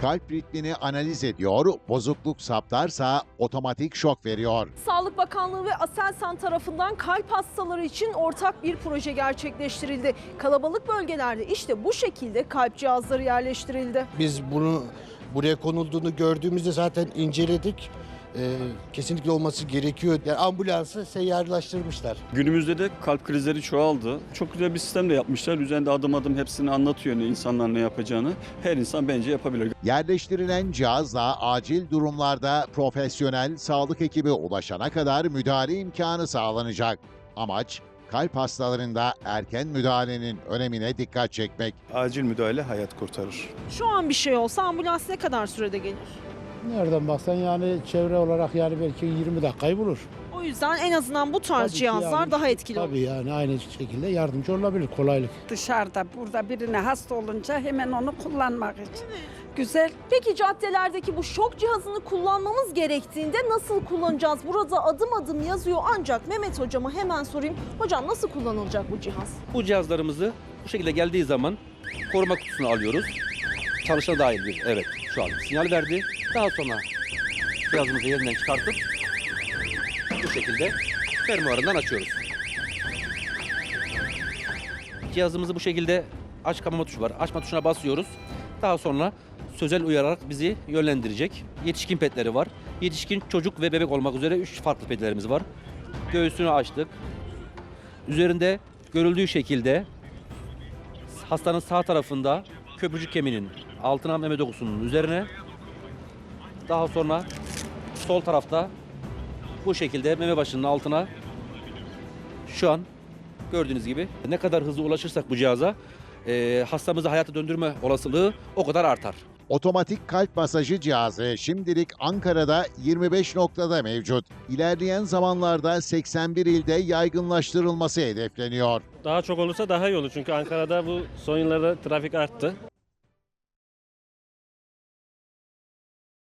Kalp ritmini analiz ediyor, bozukluk saptarsa otomatik şok veriyor. Sağlık Bakanlığı ve Aselsan tarafından kalp hastaları için ortak bir proje gerçekleştirildi. Kalabalık bölgelerde işte bu şekilde kalp cihazları yerleştirildi. Biz bunu buraya konulduğunu gördüğümüzde zaten inceledik. Ee, kesinlikle olması gerekiyor. Yani ambulansı seyyarlaştırmışlar. Günümüzde de kalp krizleri çoğaldı. Çok güzel bir sistem de yapmışlar. Üzerinde adım adım hepsini anlatıyor ne insanlar ne yapacağını. Her insan bence yapabilir. Yerleştirilen cihazla acil durumlarda profesyonel sağlık ekibi ulaşana kadar müdahale imkanı sağlanacak. Amaç kalp hastalarında erken müdahalenin önemine dikkat çekmek. Acil müdahale hayat kurtarır. Şu an bir şey olsa ambulans ne kadar sürede gelir? Nereden baksan yani çevre olarak yani belki 20 dakikayı bulur. O yüzden en azından bu tarz Tabii ki cihazlar yani- daha etkili olur. Tabii yani aynı şekilde yardımcı olabilir kolaylık. dışarıda burada birine hasta olunca hemen onu kullanmak için. Güzel. Peki caddelerdeki bu şok cihazını kullanmamız gerektiğinde nasıl kullanacağız? Burada adım adım yazıyor ancak Mehmet hocama hemen sorayım. Hocam nasıl kullanılacak bu cihaz? Bu cihazlarımızı bu şekilde geldiği zaman koruma kutusuna alıyoruz. Çalışana dahil bir evet şu an sinyal verdi. Daha sonra cihazımızı yerinden çıkartıp bu şekilde fermuarından açıyoruz. Cihazımızı bu şekilde aç kapama tuşu var. Açma tuşuna basıyoruz. Daha sonra sözel uyararak bizi yönlendirecek. Yetişkin petleri var. Yetişkin çocuk ve bebek olmak üzere 3 farklı petlerimiz var. Göğsünü açtık. Üzerinde görüldüğü şekilde hastanın sağ tarafında köprücük kemiğinin altına meme dokusunun üzerine daha sonra sol tarafta bu şekilde meme başının altına şu an gördüğünüz gibi ne kadar hızlı ulaşırsak bu cihaza eee hastamızı hayata döndürme olasılığı o kadar artar. Otomatik kalp masajı cihazı şimdilik Ankara'da 25 noktada mevcut. İlerleyen zamanlarda 81 ilde yaygınlaştırılması hedefleniyor. Daha çok olursa daha iyi olur çünkü Ankara'da bu son yıllarda trafik arttı.